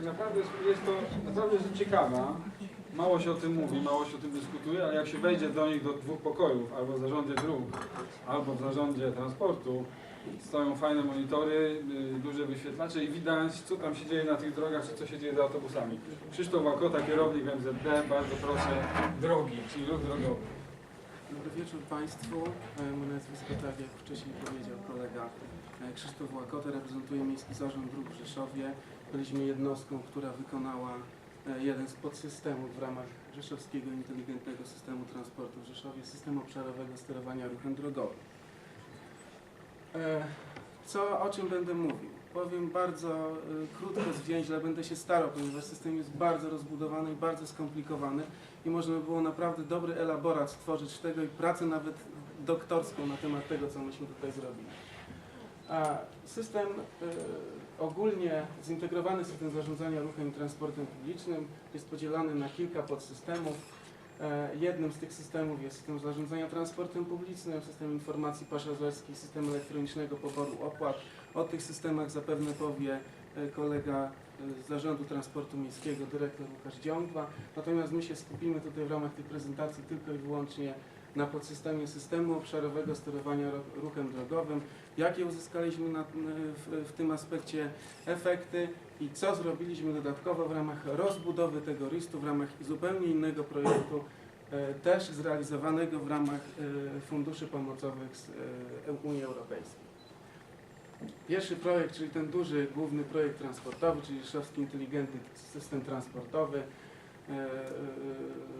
tak naprawdę jest, jest to naprawdę rzecz ciekawa. Mało się o tym mówi, mało się o tym dyskutuje, ale jak się wejdzie do nich do dwóch pokojów, albo w zarządzie dróg, albo w zarządzie transportu, stoją fajne monitory, y, duże wyświetlacze i widać, co tam się dzieje na tych drogach, czy co się dzieje z autobusami. Krzysztof Łakota, kierownik MZD, bardzo proszę, drogi, czyli ruch drogowy. Dobry wieczór Państwu. Moje nazwisko, tak jak wcześniej powiedział kolega e, Krzysztof Łakota, reprezentuję Miejski Zarząd Dróg w Rzeszowie. Byliśmy jednostką, która wykonała e, jeden z podsystemów w ramach Rzeszowskiego Inteligentnego Systemu Transportu w Rzeszowie, system obszarowego sterowania ruchem drogowym. E, Co, o czym będę mówił? Powiem bardzo e, krótko, zwięźle, będę się starał, ponieważ system jest bardzo rozbudowany i bardzo skomplikowany i można by było naprawdę dobry elaborat stworzyć tego i pracę nawet doktorską na temat tego, co myśmy tutaj zrobili. A system ogólnie zintegrowany system zarządzania ruchem i transportem publicznym jest podzielany na kilka podsystemów. E, Jednym z tych systemów jest system zarządzania transportem publicznym, system informacji pasażerskich, system elektronicznego poboru opłat. O tych systemach zapewne powie e, kolega e, z Zarządu Transportu Miejskiego, dyrektor Łukasz Dziągwa. Natomiast my się skupimy tutaj w ramach tej prezentacji tylko i wyłącznie na podsystemie systemu obszarowego sterowania ro- ruchem drogowym, jakie uzyskaliśmy na, w, w tym aspekcie efekty i co zrobiliśmy dodatkowo w ramach rozbudowy tego RIS-u, w ramach zupełnie innego projektu, e, też zrealizowanego w ramach e, funduszy pomocowych z e, Unii Europejskiej. Pierwszy projekt, czyli ten duży, główny projekt transportowy, czyli Rzeszowski Inteligentny System Transportowy,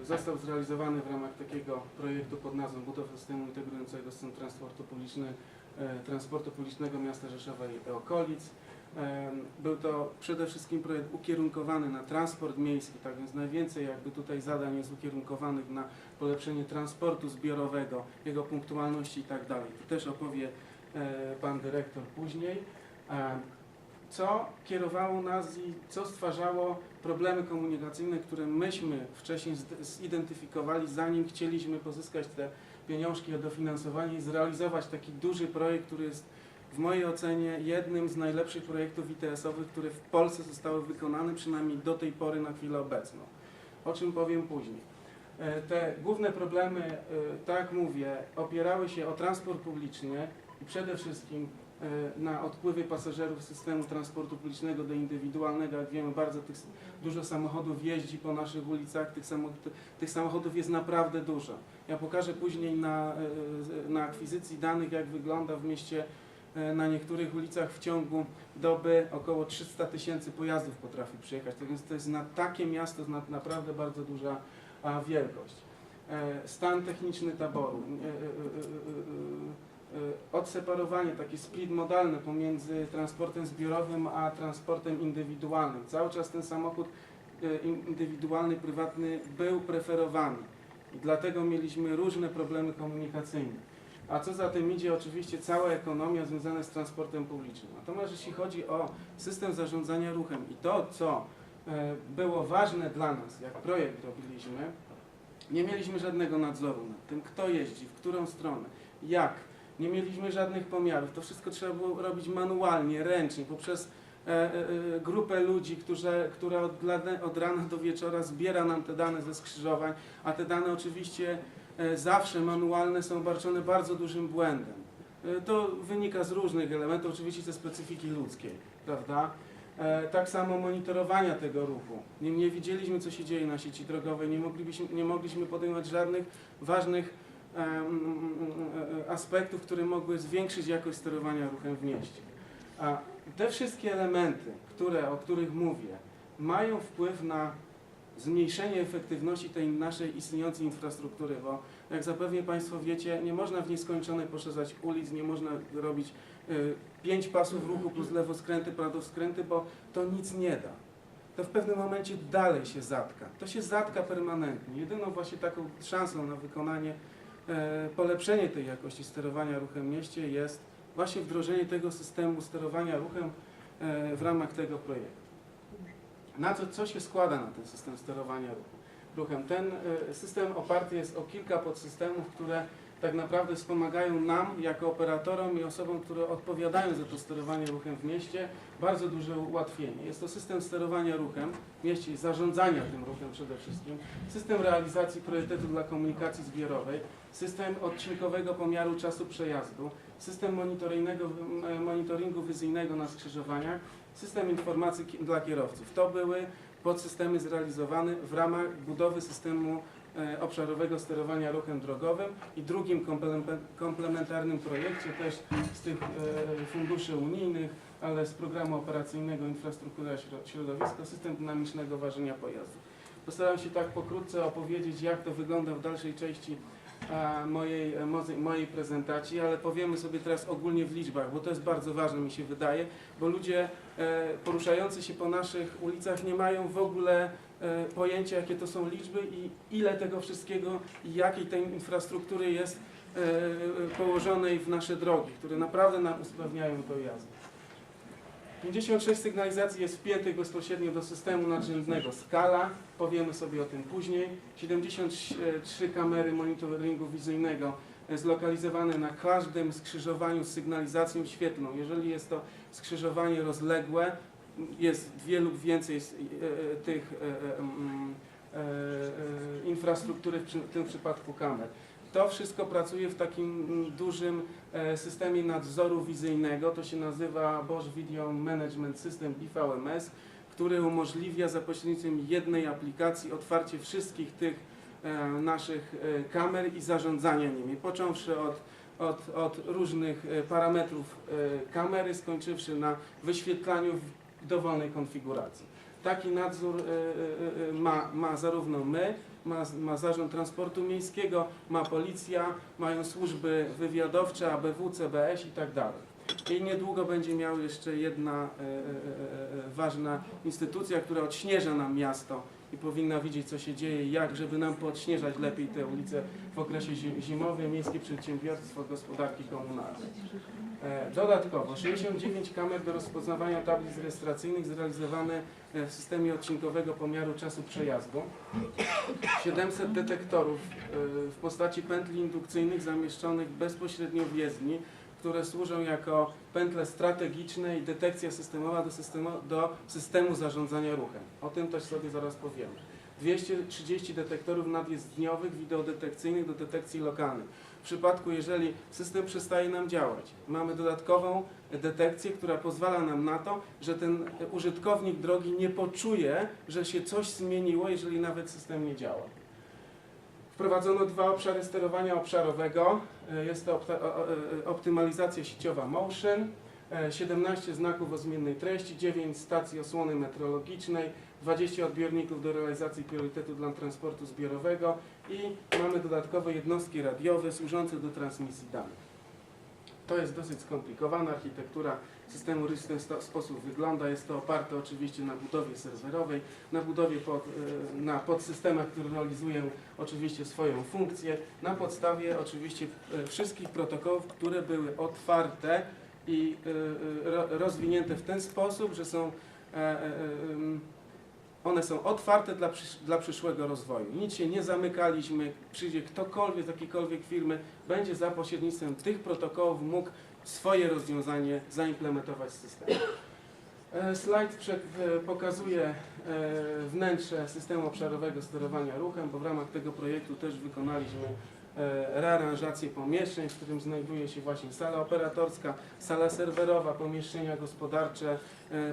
został zrealizowany w ramach takiego projektu pod nazwą Budowa Systemu Integrującego System Transportu, Publiczny, e, transportu Publicznego Miasta Rzeszowa i okolic. E, Był to przede wszystkim projekt ukierunkowany na transport miejski, tak więc najwięcej jakby tutaj zadań jest ukierunkowanych na polepszenie transportu zbiorowego, jego punktualności i tak dalej. To też opowie e, pan dyrektor później. Co kierowało nas i co stwarzało problemy komunikacyjne, które myśmy wcześniej zidentyfikowali, zanim chcieliśmy pozyskać te pieniążki o dofinansowanie i zrealizować taki duży projekt, który jest w mojej ocenie jednym z najlepszych projektów ITS-owych, które w Polsce zostały wykonane, przynajmniej do tej pory na chwilę obecną. O czym powiem później. E, Te główne problemy, e, tak mówię, opierały się o transport publiczny i przede wszystkim na odpływie pasażerów systemu transportu publicznego do indywidualnego. Jak wiemy, bardzo tych, dużo samochodów jeździ po naszych ulicach, tych, tych samochodów jest naprawdę dużo. Ja pokażę później na, e, na akwizycji danych, jak wygląda w mieście e, na niektórych ulicach w ciągu doby około 300 tysięcy pojazdów potrafi przyjechać. Tak więc to jest na takie miasto na, naprawdę bardzo duża wielkość. E, Stan techniczny taboru, e, e, e, e, e, odseparowanie, takie split modalne pomiędzy transportem zbiorowym a transportem indywidualnym. Cały czas ten samochód in- indywidualny, prywatny był preferowany i dlatego mieliśmy różne problemy komunikacyjne. A co za tym idzie, oczywiście cała ekonomia związana z transportem publicznym. Natomiast jeśli chodzi o system zarządzania ruchem i to, co e, było ważne dla nas, jak projekt robiliśmy, nie mieliśmy żadnego nadzoru nad tym, kto jeździ, w którą stronę, jak. Nie mieliśmy żadnych pomiarów. To wszystko trzeba było robić manualnie, ręcznie, poprzez e, e, e, grupę ludzi, którzy, która od, od rana do wieczora zbiera nam te dane ze skrzyżowań, a te dane oczywiście e, zawsze manualne są obarczone bardzo dużym błędem. E, To wynika z różnych elementów, oczywiście ze specyfiki ludzkiej, prawda? E, Tak samo monitorowania tego ruchu. Nie, nie widzieliśmy, co się dzieje na sieci drogowej, nie nie mogliśmy podejmować żadnych ważnych aspektów, które mogły zwiększyć jakość sterowania ruchem w mieście. A te wszystkie elementy, które, o których mówię, mają wpływ na zmniejszenie efektywności tej naszej istniejącej infrastruktury, bo jak zapewne Państwo wiecie, nie można w nieskończonej poszerzać ulic, nie można robić y, pięć pasów ruchu plus lewoskręty, prawoskręty, bo to nic nie da. To w pewnym momencie dalej się zatka. To się zatka permanentnie. Jedyną właśnie taką szansą na wykonanie, polepszenie tej jakości sterowania ruchem w mieście jest właśnie wdrożenie tego systemu sterowania ruchem e, w ramach tego projektu. Na co, co się składa na ten system sterowania ruchem? Ten e, system oparty jest o kilka podsystemów, które tak naprawdę wspomagają nam, jako operatorom i osobom, które odpowiadają za to sterowanie ruchem w mieście, bardzo duże ułatwienie. Jest to system sterowania ruchem w mieście zarządzania tym ruchem przede wszystkim, system realizacji priorytetu dla komunikacji zbiorowej, system odcinkowego pomiaru czasu przejazdu, system monitoringu, monitoringu wizyjnego na skrzyżowaniach, system informacji dla kierowców. To były podsystemy zrealizowane w ramach budowy systemu e, obszarowego sterowania ruchem drogowym i drugim komple- komplementarnym projekcie też z tych e, funduszy unijnych, ale z programu operacyjnego Infrastruktura Śro- Środowisko, system dynamicznego ważenia pojazdów. Postaram się tak pokrótce opowiedzieć, jak to wygląda w dalszej części mojej, e, mojej prezentacji, ale powiemy sobie teraz ogólnie w liczbach, bo to jest bardzo ważne mi się wydaje, bo ludzie e, poruszający się po naszych ulicach nie mają w ogóle e, pojęcia, jakie to są liczby i ile tego wszystkiego jakiej tej infrastruktury jest e, położonej w nasze drogi, które naprawdę nam usprawniają to jazdę. 56 sygnalizacji jest wpiętych bezpośrednio do systemu nadrzędnego Skala, powiemy sobie o tym później. 73 kamery monitoringu wizyjnego e, zlokalizowane na każdym skrzyżowaniu z sygnalizacją świetlną. Jeżeli jest to skrzyżowanie rozległe, jest dwie lub więcej e, tych infrastruktury, w tym przypadku kamer. To wszystko pracuje w takim dużym e, systemie nadzoru wizyjnego, to się nazywa Bosch Video Management System BVMS, który umożliwia za pośrednictwem jednej aplikacji otwarcie wszystkich tych e, naszych e, kamer i zarządzania nimi, począwszy od, od, od różnych parametrów kamery, skończywszy na wyświetlaniu w dowolnej konfiguracji. Taki nadzór e, e, e, ma, ma zarówno my, ma, ma Zarząd Transportu Miejskiego, ma Policja, mają służby wywiadowcze, ABW, CBS i tak dalej. I niedługo będzie miała jeszcze jedna e, e, e, ważna instytucja, która odśnieża nam miasto i powinna widzieć, co się dzieje jak, żeby nam poodśnieżać lepiej te ulice w okresie zi- zimowym, Miejskie Przedsiębiorstwo Gospodarki Komunalnej. Dodatkowo 69 kamer do rozpoznawania tablic rejestracyjnych zrealizowane w systemie odcinkowego pomiaru czasu przejazdu. 700 detektorów w postaci pętli indukcyjnych zamieszczonych bezpośrednio w jezdni, które służą jako pętle strategiczne i detekcja systemowa do systemu, do systemu zarządzania ruchem. O tym też sobie zaraz powiemy. 230 detektorów nadjezdniowych, wideodetekcyjnych do detekcji lokalnej. W przypadku, jeżeli system przestaje nam działać, mamy dodatkową detekcję, która pozwala nam na to, że ten użytkownik drogi nie poczuje, że się coś zmieniło, jeżeli nawet system nie działa. Wprowadzono dwa obszary sterowania obszarowego. E, Jest to e, optymalizacja sieciowa Motion, e, 17 znaków o zmiennej treści, 9 stacji osłony meteorologicznej, 20 odbiorników do realizacji priorytetu dla transportu zbiorowego i mamy dodatkowe jednostki radiowe służące do transmisji danych. To jest dosyć skomplikowana architektura systemu RIS w ten sposób wygląda. Jest to oparte oczywiście na budowie serwerowej, na budowie pod, e, na podsystemach, które realizują oczywiście swoją funkcję, na podstawie oczywiście e, wszystkich protokołów, które były otwarte i e, ro- rozwinięte w ten sposób, że są one są otwarte dla, dla przyszłego rozwoju. Nic się nie zamykaliśmy, przyjdzie ktokolwiek z jakiejkolwiek firmy, będzie za pośrednictwem tych protokołów mógł swoje rozwiązanie zaimplementować w systemie. E, Slajd e, pokazuje e, wnętrze systemu obszarowego sterowania ruchem, bo w ramach tego projektu też wykonaliśmy rearanżację pomieszczeń, w którym znajduje się właśnie sala operatorska, sala serwerowa, pomieszczenia gospodarcze,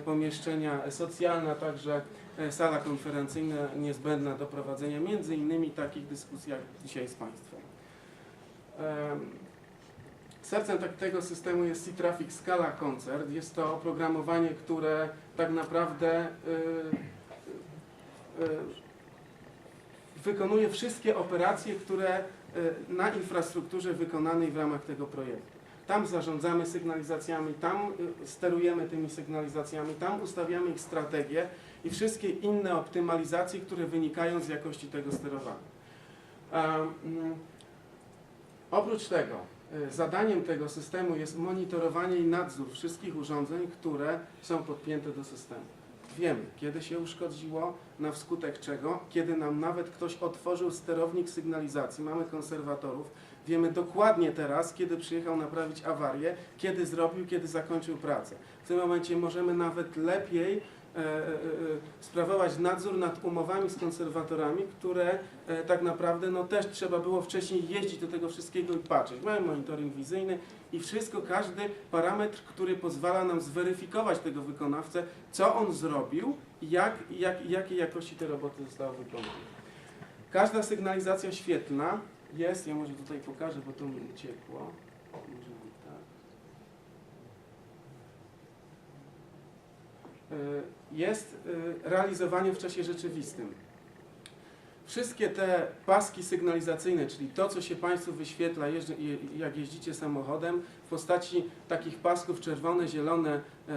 pomieszczenia socjalne, także sala konferencyjna niezbędna do prowadzenia między innymi takich dyskusji jak dzisiaj z Państwem. Em, Sercem tak- tego systemu jest C-Traffic Scala Concert. Jest to oprogramowanie, które tak naprawdę y, y, y, wykonuje wszystkie operacje, które na infrastrukturze wykonanej w ramach tego projektu. Tam zarządzamy sygnalizacjami, tam sterujemy tymi sygnalizacjami, tam ustawiamy ich strategię i wszystkie inne optymalizacje, które wynikają z jakości tego sterowania. Mm, Oprócz tego zadaniem tego systemu jest monitorowanie i nadzór wszystkich urządzeń, które są podpięte do systemu. wiemy, kiedy się uszkodziło, na wskutek czego, kiedy nam nawet ktoś otworzył sterownik sygnalizacji, mamy konserwatorów, wiemy dokładnie teraz, kiedy przyjechał naprawić awarię, kiedy zrobił, kiedy zakończył pracę. W tym momencie możemy nawet lepiej e, e, e, sprawować nadzór nad umowami z konserwatorami, które e, tak naprawdę no, też trzeba było wcześniej jeździć do tego wszystkiego i patrzeć. Mamy monitoring wizyjny i wszystko, każdy parametr, który pozwala nam zweryfikować tego wykonawcę, co on zrobił i jak, jak, jakiej jakości te roboty zostały wykonane. Każda sygnalizacja świetlna jest, ja może tutaj pokażę, bo to mi uciekło. Może być tak. Y, jest y, realizowanie w czasie rzeczywistym. Wszystkie te paski sygnalizacyjne, czyli to, co się Państwu wyświetla, jak jeździcie samochodem, w postaci takich pasków czerwone, zielone, e, e,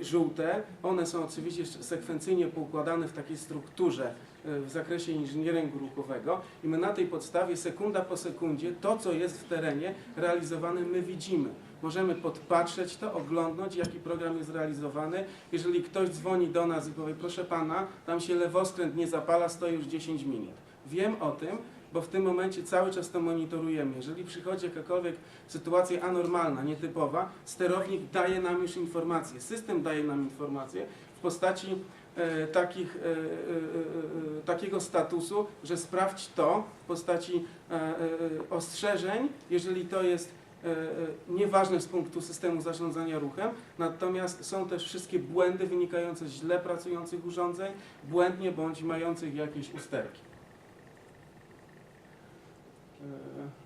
e, żółte, one są oczywiście sekwencyjnie poukładane w takiej strukturze w zakresie inżynieringu ruchowego i my na tej podstawie sekunda po sekundzie to, co jest w terenie realizowane, my widzimy. Możemy podpatrzeć to, oglądnąć, jaki program jest realizowany. Jeżeli ktoś dzwoni do nas i powie, proszę pana, tam się lewoskręt nie zapala, stoi już 10 minut. Wiem o tym, bo w tym momencie cały czas to monitorujemy. Jeżeli przychodzi jakakolwiek sytuacja anormalna, nietypowa, sterownik daje nam już informację, system daje nam informację w postaci e, takich, e, e, e, e, takiego statusu, że sprawdź to w postaci e, ostrzeżeń, jeżeli to jest nieważne z punktu systemu zarządzania ruchem, natomiast są też wszystkie błędy wynikające z źle pracujących urządzeń, błędnie bądź mających jakieś usterki. E,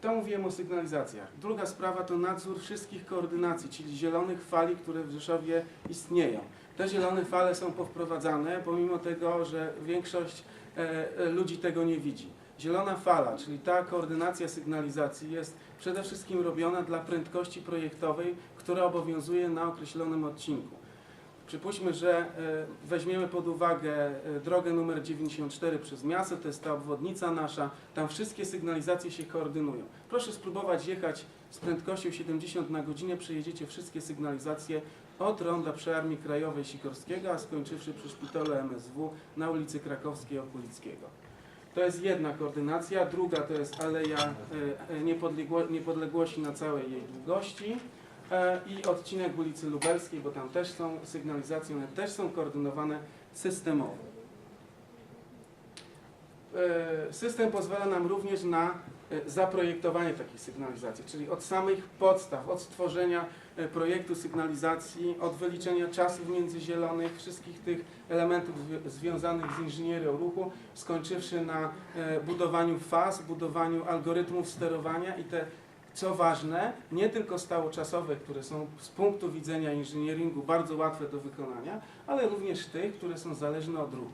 To mówiłem o sygnalizacjach. Druga sprawa to nadzór wszystkich koordynacji, czyli zielonych fali, które w Rzeszowie istnieją. Te zielone fale są powprowadzane, pomimo tego, że większość e, e, ludzi tego nie widzi. Zielona fala, czyli ta koordynacja sygnalizacji jest przede wszystkim robiona dla prędkości projektowej, która obowiązuje na określonym odcinku. Przypuśćmy, że e, weźmiemy pod uwagę e, drogę numer 94 przez miasto, to jest ta obwodnica nasza, tam wszystkie sygnalizacje się koordynują. Proszę spróbować jechać z prędkością 70 na godzinę, przejedziecie wszystkie sygnalizacje od ronda przy Armii Krajowej Sikorskiego, a skończywszy przy szpitalu MSW na ulicy Krakowskiej Okulickiego. To jest jedna koordynacja, druga to jest Aleja e, e, Niepodległo- Niepodległości na całej jej długości e, i odcinek ulicy Lubelskiej, bo tam też są sygnalizacje, one też są koordynowane systemowo. System pozwala nam również na zaprojektowanie takiej sygnalizacji, czyli od samych podstaw, od stworzenia projektu sygnalizacji, od wyliczenia czasów międzyzielonych, wszystkich tych elementów zwi- związanych z inżynierią ruchu, skończywszy na e, budowaniu faz, budowaniu algorytmów sterowania i te, co ważne, nie tylko stałoczasowe, które są z punktu widzenia inżynieringu bardzo łatwe do wykonania, ale również tych, które są zależne od ruchu.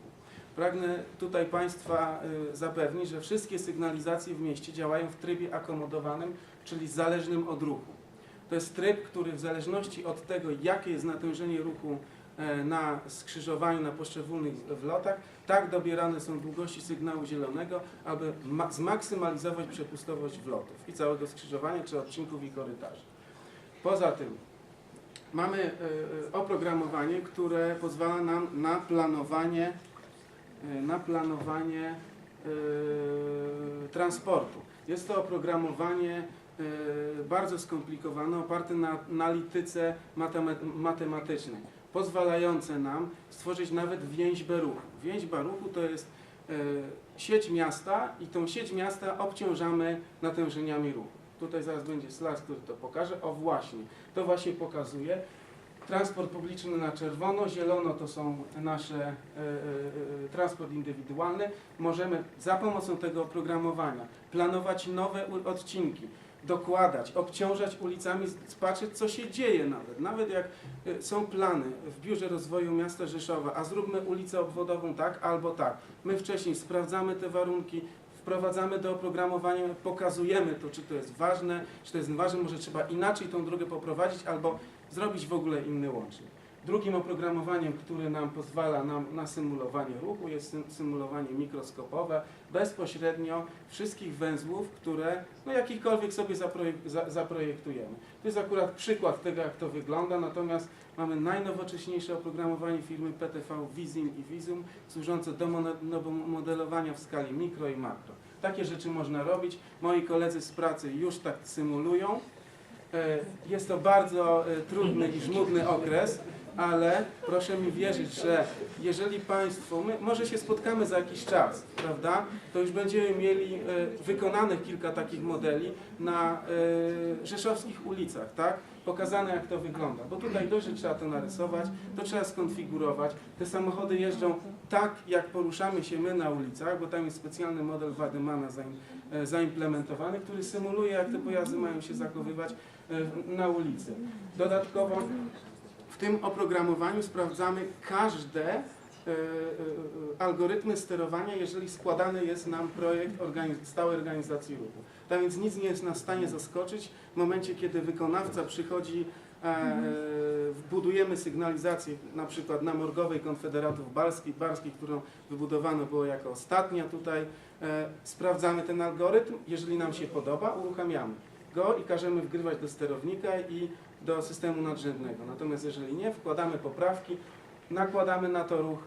Pragnę tutaj Państwa y, zapewnić, że wszystkie sygnalizacje w mieście działają w trybie akomodowanym, czyli zależnym od ruchu. To jest tryb, który w zależności od tego, jakie jest natężenie ruchu e, na skrzyżowaniu, na poszczególnych wlotach, tak dobierane są długości sygnału zielonego, aby ma- zmaksymalizować przepustowość wlotów i całego skrzyżowania, czy odcinków i korytarzy. Poza tym mamy e, e, oprogramowanie, które pozwala nam na planowanie na planowanie transportu. Jest to oprogramowanie bardzo skomplikowane, oparte na analityce matema- matematycznej, pozwalające nam stworzyć nawet więźbę ruchu. Więźba ruchu to jest e, sieć miasta i tą sieć miasta obciążamy natężeniami ruchu. Tutaj zaraz będzie slajd, który to pokaże. O właśnie, to właśnie pokazuje. Transport publiczny na czerwono, zielono to są nasze e, e, e, transport indywidualny. Możemy za pomocą tego oprogramowania planować nowe odcinki, dokładać, obciążać ulicami, patrzeć co się dzieje nawet. Nawet jak e, są plany w Biurze Rozwoju Miasta Rzeszowa, a zróbmy ulicę obwodową tak albo tak. My wcześniej sprawdzamy te warunki, wprowadzamy do oprogramowania, pokazujemy to, czy to jest ważne, czy to jest ważne, może trzeba inaczej tą drogę poprowadzić albo zrobić w ogóle inny łącznik. Drugim oprogramowaniem, które nam pozwala nam na symulowanie ruchu jest sym- symulowanie mikroskopowe, bezpośrednio wszystkich węzłów, które no jakichkolwiek sobie zaprojek- za- zaprojektujemy. To jest akurat przykład tego, jak to wygląda, natomiast mamy najnowocześniejsze oprogramowanie firmy PTV Vizim i Visum, służące do modelowania w skali mikro i makro. Takie rzeczy można robić. Moi koledzy z pracy już tak symulują. E, Jest to bardzo e, trudny i żmudny okres, ale proszę mi wierzyć, że jeżeli Państwo, my może się spotkamy za jakiś czas, prawda, to już będziemy mieli e, wykonanych kilka takich modeli na e, rzeszowskich ulicach, tak? Pokazane jak to wygląda, bo tutaj dość, że trzeba to narysować, to trzeba skonfigurować. Te samochody jeżdżą tak, jak poruszamy się my na ulicach, bo tam jest specjalny model Wadymana e, zaimplementowany, który symuluje, jak te pojazdy mają się zachowywać na ulicy. Dodatkowo w tym oprogramowaniu sprawdzamy każde e, e, e, algorytmy sterowania, jeżeli składany jest nam projekt organiz stałej organizacji ruchu. Tak więc nic nie jest nas w stanie zaskoczyć w momencie, kiedy wykonawca przychodzi, e, budujemy sygnalizację na przykład na Morgowej Konfederatów Barskich, Barskich, którą wybudowano było jako ostatnia tutaj, e, sprawdzamy ten algorytm, jeżeli nam się podoba, uruchamiamy go i każemy wgrywać do sterownika i do systemu nadrzędnego. Natomiast jeżeli nie, wkładamy poprawki, nakładamy na to ruch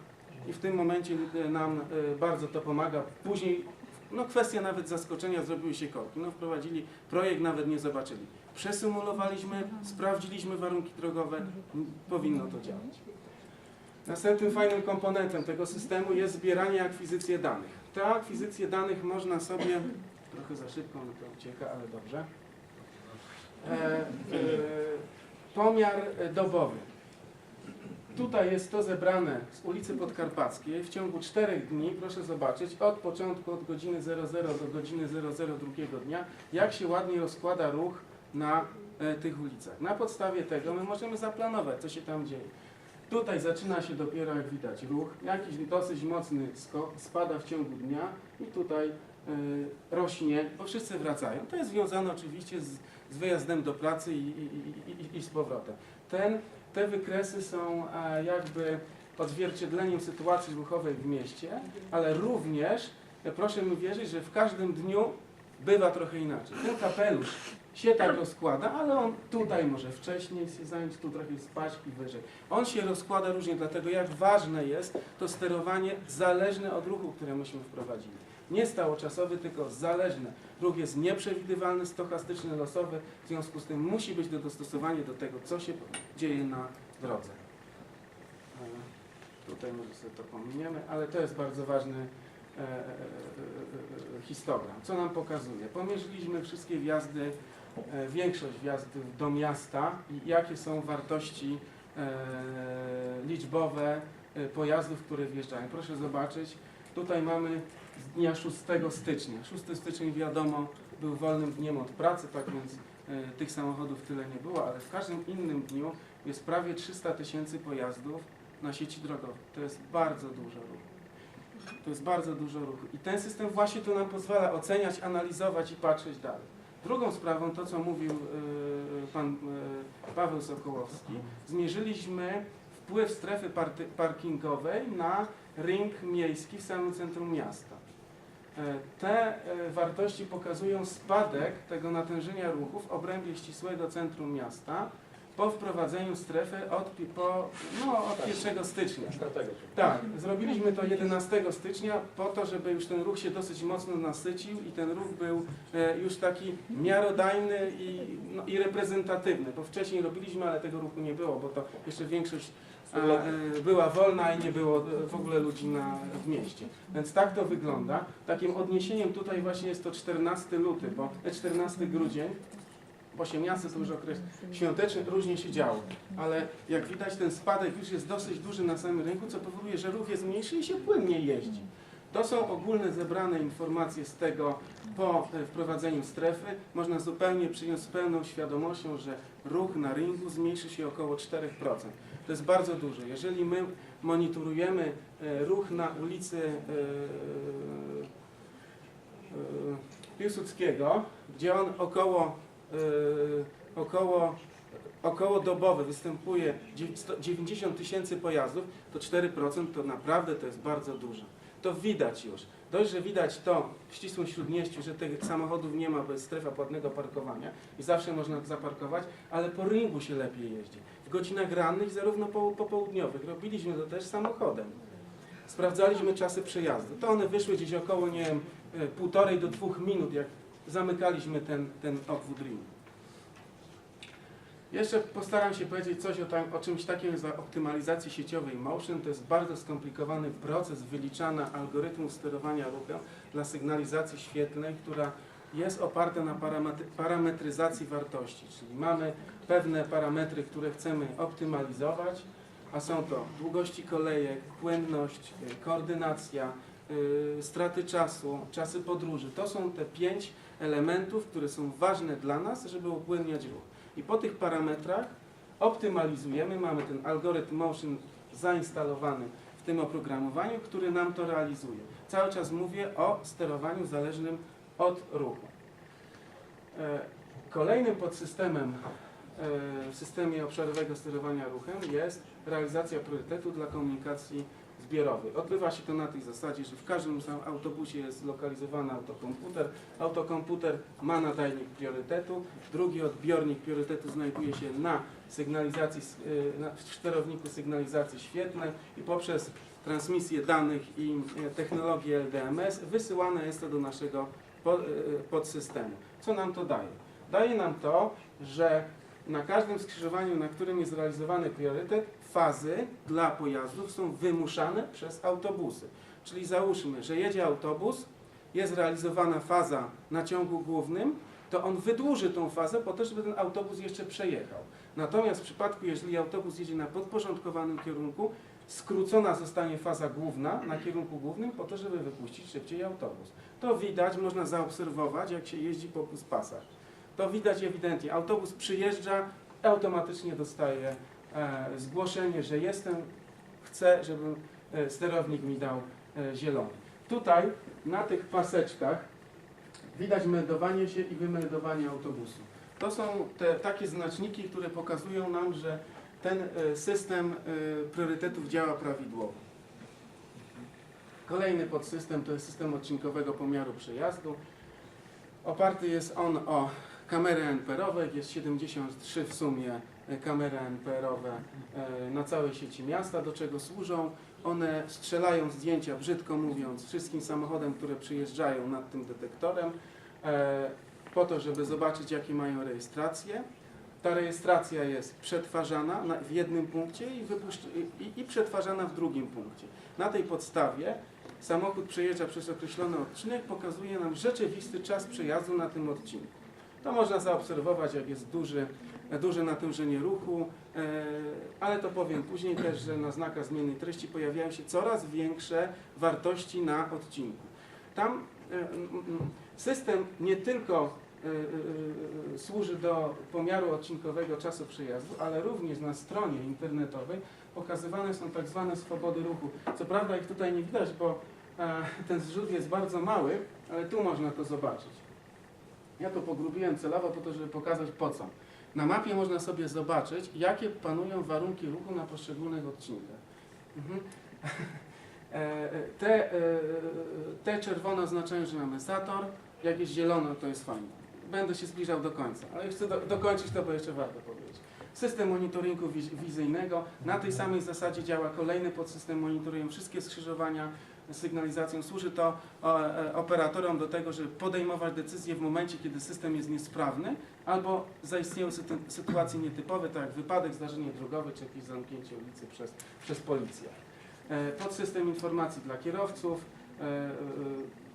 i w tym momencie e, nam e, bardzo to pomaga. Później, no kwestia nawet zaskoczenia, zrobiły się korki. No wprowadzili projekt, nawet nie zobaczyli. Przesymulowaliśmy, sprawdziliśmy warunki drogowe, powinno to działać. Następnym fajnym komponentem tego systemu jest zbieranie i akwizycje danych. Te akwizycje danych można sobie, trochę za szybko mi to ucieka, ale dobrze. E, e, pomiar dobowy. Tutaj jest to zebrane z ulicy Podkarpackiej w ciągu 4 dni, proszę zobaczyć, od początku, od godziny 00 do godziny 00 drugiego dnia, jak się ładnie rozkłada ruch na e, tych ulicach. Na podstawie tego my możemy zaplanować, co się tam dzieje. Tutaj zaczyna się dopiero, jak widać, ruch, jakiś dosyć mocny skok, spada w ciągu dnia i tutaj rośnie, bo wszyscy wracają. To jest związane oczywiście z, z wyjazdem do pracy i, i, i, i, z powrotem. Ten, te wykresy są jakby odzwierciedleniem sytuacji ruchowej w mieście, ale również e, proszę mi wierzyć, że w każdym dniu bywa trochę inaczej. Ten kapelusz się tak rozkłada, ale on tutaj może wcześniej się zająć, tu trochę spać i wyżej. On się rozkłada różnie, dlatego jak ważne jest to sterowanie zależne od ruchu, które myśmy wprowadzili. Nie stałoczasowy, tylko zależny. Ruch jest nieprzewidywalny, stochastyczny, losowy, w związku z tym musi być dostosowanie do tego, co się dzieje na drodze. E, Tutaj może sobie to pominiemy, ale to jest bardzo ważny e, e, histogram. Co nam pokazuje? Pomierzyliśmy wszystkie wjazdy, większość wjazdów do miasta i jakie są wartości liczbowe pojazdów, które wjeżdżają. Proszę zobaczyć, tutaj mamy z dnia 6 stycznia. 6 styczeń wiadomo był wolnym dniem od pracy, tak więc e, tych samochodów tyle nie było, ale w każdym innym dniu jest prawie 300 tysięcy pojazdów na sieci drogowej. To jest bardzo dużo ruchu. To jest bardzo dużo ruchu. I ten system właśnie to nam pozwala oceniać, analizować i patrzeć dalej. Drugą sprawą, to co mówił e, pan e, Paweł Sokołowski, zmierzyliśmy wpływ strefy parkingowej na ring miejski w samym centrum miasta. E, Te e, wartości pokazują spadek tego natężenia ruchu w obrębie ścisłego centrum miasta po wprowadzeniu strefy od, po, no, od 1 stycznia. Tak, zrobiliśmy to 11 stycznia po to, żeby już ten ruch się dosyć mocno nasycił i ten ruch był e, już taki miarodajny i, no, i reprezentatywny, bo wcześniej robiliśmy, ale tego ruchu nie było, bo to jeszcze większość była wolna i nie było e, w ogóle ludzi na, w mieście. Więc tak to wygląda. Takim odniesieniem tutaj właśnie jest to 14 luty, bo e, 14 grudzień, bo się miasto to już okres świąteczny, różnie się działo. Ale jak widać ten spadek już jest dosyć duży na samym rynku, co powoduje, że ruch jest mniejszy i się płynniej jeździ. To są ogólne zebrane informacje z tego po e, wprowadzeniu strefy. Można zupełnie przyjąć z pełną świadomością, że ruch na rynku zmniejszy się około 4%. To jest bardzo dużo. Jeżeli my monitorujemy e, ruch na ulicy e, e, Piłsudskiego, gdzie on około, około około dobowy występuje dziew- sto- 90 tysięcy pojazdów, to 4% to naprawdę to jest bardzo dużo. To widać już. Dość, że widać to w ścisłym śródmieściu, że tych samochodów nie ma, bo jest strefa płatnego parkowania i zawsze można zaparkować, ale po ringu się lepiej jeździ. Godzinach rannych, zarówno po, popołudniowych. Robiliśmy to też samochodem. Sprawdzaliśmy czasy przejazdu. To one wyszły gdzieś około, nie wiem, e, półtorej do dwóch minut, jak zamykaliśmy ten, ten obwód ringu. Jeszcze postaram się powiedzieć coś o, tam, o czymś takim jak za optymalizacji sieciowej Motion. To jest bardzo skomplikowany proces wyliczania algorytmu sterowania ruchem dla sygnalizacji świetlnej, która jest oparta na parametry, parametryzacji wartości, czyli mamy pewne parametry, które chcemy optymalizować, a są to długości kolejek, płynność, y, koordynacja, y, straty czasu, czasy podróży. To są te pięć elementów, które są ważne dla nas, żeby upłynniać ruch. I po tych parametrach optymalizujemy, mamy ten algorytm Motion zainstalowany w tym oprogramowaniu, który nam to realizuje. Cały czas mówię o sterowaniu zależnym od ruchu. E, Kolejnym podsystemem e, w systemie obszarowego sterowania ruchem jest realizacja priorytetu dla komunikacji zbiorowej. Odbywa się to na tej zasadzie, że w każdym autobusie jest zlokalizowany autokomputer. Autokomputer ma nadajnik priorytetu. Drugi odbiornik priorytetu znajduje się na sygnalizacji, na, w sterowniku sygnalizacji świetlnej i poprzez transmisję danych i e, technologię LDMS wysyłane jest to do naszego podsystemu. Co nam to daje? Daje nam to, że na każdym skrzyżowaniu, na którym jest realizowany priorytet, fazy dla pojazdów są wymuszane przez autobusy. Czyli załóżmy, że jedzie autobus, jest realizowana faza na ciągu głównym, to on wydłuży tą fazę po to, żeby ten autobus jeszcze przejechał. Natomiast w przypadku, jeżeli autobus jedzie na podporządkowanym kierunku, skrócona zostanie faza główna na kierunku głównym po to, żeby wypuścić szybciej autobus. To widać, można zaobserwować, jak się jeździ po pasach. To widać ewidentnie. Autobus przyjeżdża, automatycznie dostaje e, zgłoszenie, że jestem, chcę, żeby e, sterownik mi dał e, zielony. Tutaj na tych paseczkach widać meldowanie się i wymeldowanie autobusu. To są te takie znaczniki, które pokazują nam, że ten e, system e, priorytetów działa prawidłowo. Kolejny podsystem to jest system odcinkowego pomiaru przejazdu. Oparty jest on o kamery NPR-owe, jest 73 w sumie e, kamery NPR-owe na całej sieci miasta, do czego służą. One strzelają zdjęcia, brzydko mówiąc, wszystkim samochodem, które przyjeżdżają nad tym detektorem, po to, żeby zobaczyć, jakie mają rejestracje. Ta rejestracja jest przetwarzana na, w jednym punkcie i, i, i- przetwarzana w drugim punkcie. Na tej podstawie samochód przejeżdża przez określony odcinek, pokazuje nam rzeczywisty czas przejazdu na tym odcinku. To można zaobserwować, jak jest duży, duże natężenie ruchu, e, ale to powiem później też, że na znakach zmiennej treści pojawiają się coraz większe wartości na odcinku. Tam e, system nie tylko służy do pomiaru odcinkowego czasu przejazdu, ale również na stronie internetowej pokazywane są tak zwane swobody ruchu. Co prawda ich tutaj nie widać, bo e, ten zrzut jest bardzo mały, ale tu można to zobaczyć. Ja to pogrubiłem celowo po to, żeby pokazać po co. Na mapie można sobie zobaczyć, jakie panują warunki ruchu na poszczególnych odcinkach. Mhm. E, e, Te, te czerwone oznaczają, że mamy zator, jak jest zielono, to jest fajnie. Będę się zbliżał do końca, ale chcę do, dokończyć to, bo jeszcze warto powiedzieć. System monitoringu wiz- wizyjnego. Na tej samej zasadzie działa kolejny podsystem monitorują wszystkie skrzyżowania sygnalizacją. Służy to o, e, operatorom do tego, żeby podejmować decyzje w momencie, kiedy system jest niesprawny albo zaistnieją sytu- sytuacje nietypowe, tak jak wypadek, zdarzenie drogowe czy jakieś zamknięcie ulicy przez, przez policję. E, Podsystem informacji dla kierowców. E, e,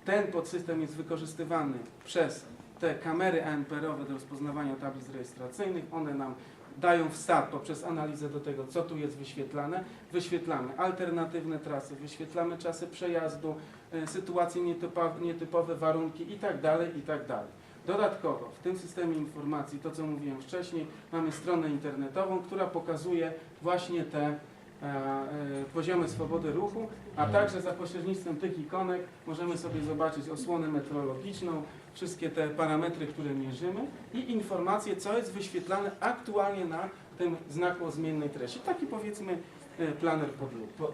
Ten podsystem jest wykorzystywany przez te kamery ANPR-owe do rozpoznawania tablic rejestracyjnych. One nam dają wstęp poprzez analizę do tego, co tu jest wyświetlane. Wyświetlamy alternatywne trasy, wyświetlamy czasy przejazdu, e, sytuacje nietypowe, nietypowe warunki itd., itd. Dodatkowo w tym systemie informacji, to co mówiłem wcześniej, mamy stronę internetową, która pokazuje właśnie te e, e, poziomy swobody ruchu, a także za pośrednictwem tych ikonek możemy sobie zobaczyć osłonę meteorologiczną, wszystkie te parametry, które mierzymy i informacje, co jest wyświetlane aktualnie na tym znaku o zmiennej treści. Taki powiedzmy e, planer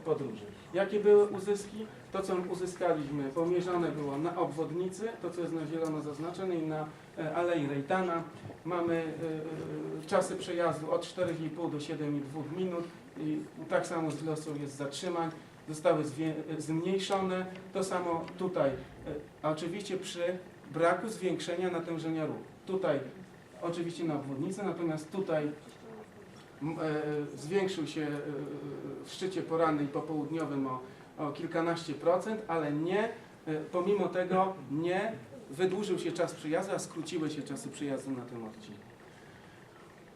podróży. Jakie były uzyski? To, co uzyskaliśmy, pomierzone było na obwodnicy, to, co jest na zielono zaznaczone i na e, Alei Rejtana. Mamy e, czasy przejazdu od 4,5 do 7,2 minut i tak samo z losą jest zatrzymań. Zostały zmniejszone. To samo tutaj, a oczywiście przy braku zwiększenia natężenia ruchu. Tutaj oczywiście na obwodnicę, natomiast tutaj e, zwiększył się e, w szczycie porannym i popołudniowym o, o kilkanaście procent, ale nie, e, pomimo tego nie wydłużył się czas przyjazdu, a skróciły się czasy przyjazdu na tym odcinku.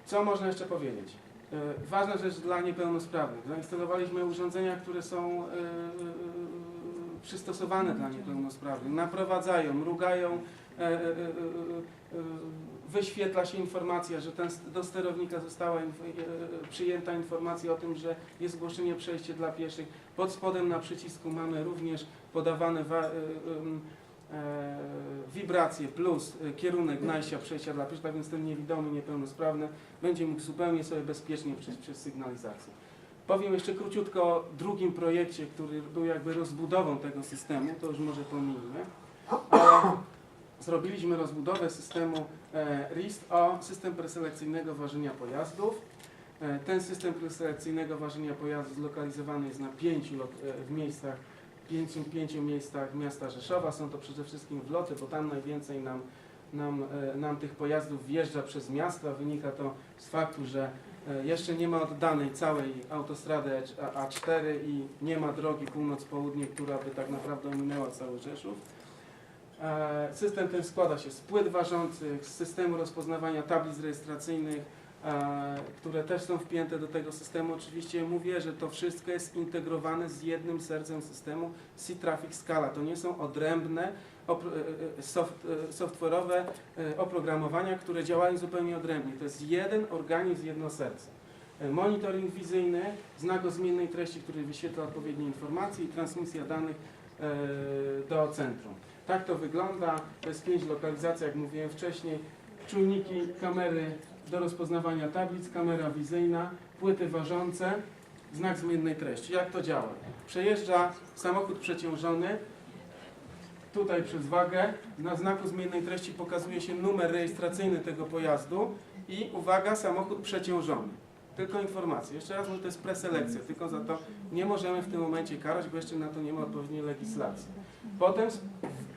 Co można jeszcze powiedzieć? E, Ważna rzecz dla niepełnosprawnych. Zainstalowaliśmy urządzenia, które są e, e, przystosowane dla niepełnosprawnych. Naprowadzają, mrugają, e, e, e, wyświetla się informacja, że ten, do sterownika została przyjęta informacja o tym, że jest zgłoszenie przejście dla pieszych. Pod spodem na przycisku mamy również podawane wibracje plus kierunek najścia przejścia dla pieszych, tak więc ten niewidomy, niepełnosprawny będzie mógł zupełnie sobie bezpiecznie przejść przez sygnalizację. Powiem jeszcze króciutko o drugim projekcie, który był jakby rozbudową tego systemu, to już może pomijmy. Ale zrobiliśmy rozbudowę systemu e, RIST o system preselekcyjnego ważenia pojazdów. E, Ten system preselekcyjnego ważenia pojazdów zlokalizowany jest na pięciu e, w miejscach, pięciu, pięciu miejscach miasta Rzeszowa. Są to przede wszystkim wloty, bo tam najwięcej nam, nam, nam tych pojazdów wjeżdża przez miasta. Wynika to z faktu, że jeszcze nie ma oddanej całej autostrady A- A4 i nie ma drogi północ-południe, która by tak naprawdę ominęła cały Rzeszów. E, System ten składa się z płyt ważących, z systemu rozpoznawania tablic rejestracyjnych, e, które też są wpięte do tego systemu. Oczywiście mówię, że to wszystko jest integrowane z jednym sercem systemu C-Traffic Scala. To nie są odrębne e, e, soft, e, software'owe e, oprogramowania, które działają zupełnie odrębnie. To jest jeden organizm, jedno serce. E, Monitoring wizyjny, znak o zmiennej treści, który wyświetla odpowiednie informacje i transmisja danych e, do centrum. Tak to wygląda. To jest pięć lokalizacji, jak mówiłem wcześniej. Czujniki, kamery do rozpoznawania tablic, kamera wizyjna, płyty ważące, znak zmiennej treści. Jak to działa? Przejeżdża samochód przeciążony, tutaj przez wagę, na znaku zmiennej treści pokazuje się numer rejestracyjny tego pojazdu i uwaga, samochód przeciążony. Tylko informacje. Jeszcze raz mówię, to jest preselekcja, tylko za to nie możemy w tym momencie karać, bo jeszcze na to nie ma odpowiedniej legislacji. Potem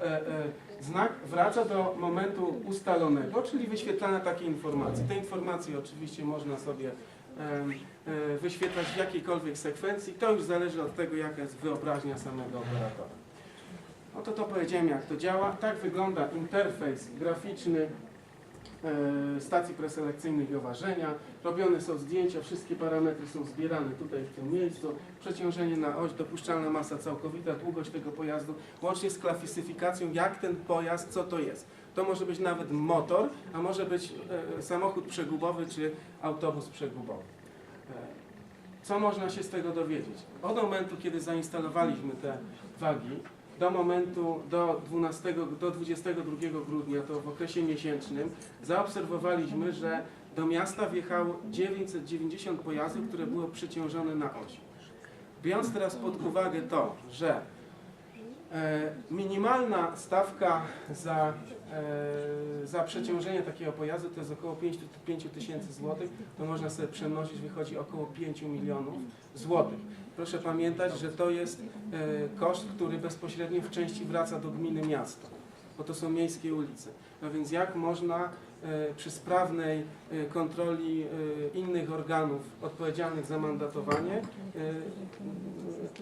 e, e, znak wraca do momentu ustalonego, czyli wyświetlania takiej informacji. Te informacje oczywiście można sobie e, wyświetlać w jakiejkolwiek sekwencji. To już zależy od tego, jaka jest wyobraźnia samego operatora. No to powiedziałem, jak to działa. Tak wygląda interfejs graficzny stacji preselekcyjnych i oważenia. Robione są zdjęcia, wszystkie parametry są zbierane tutaj w tym miejscu. Przeciążenie na oś, dopuszczalna masa całkowita, długość tego pojazdu, łącznie z klasyfikacją, jak ten pojazd, co to jest. To może być nawet motor, a może być e, samochód przegubowy czy autobus przegubowy. E, Co można się z tego dowiedzieć? Od momentu, kiedy zainstalowaliśmy te wagi, do momentu, do 12, do 22 grudnia, to w okresie miesięcznym, zaobserwowaliśmy, że do miasta wjechało 990 pojazdów, które były przeciążone na osi. Biorąc teraz pod uwagę to, że e, minimalna stawka za, e, za przeciążenie takiego pojazdu to jest około 5 tysięcy złotych, to można sobie przemnożyć, wychodzi około 5 milionów złotych. Proszę pamiętać, że to jest e, koszt, który bezpośrednio w części wraca do gminy miasta, bo to są miejskie ulice. No więc jak można e, przy sprawnej e, kontroli innych organów odpowiedzialnych za mandatowanie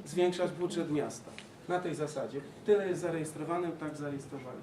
zwiększać budżet miasta? Na tej zasadzie. Tyle jest zarejestrowane, tak zarejestrowali.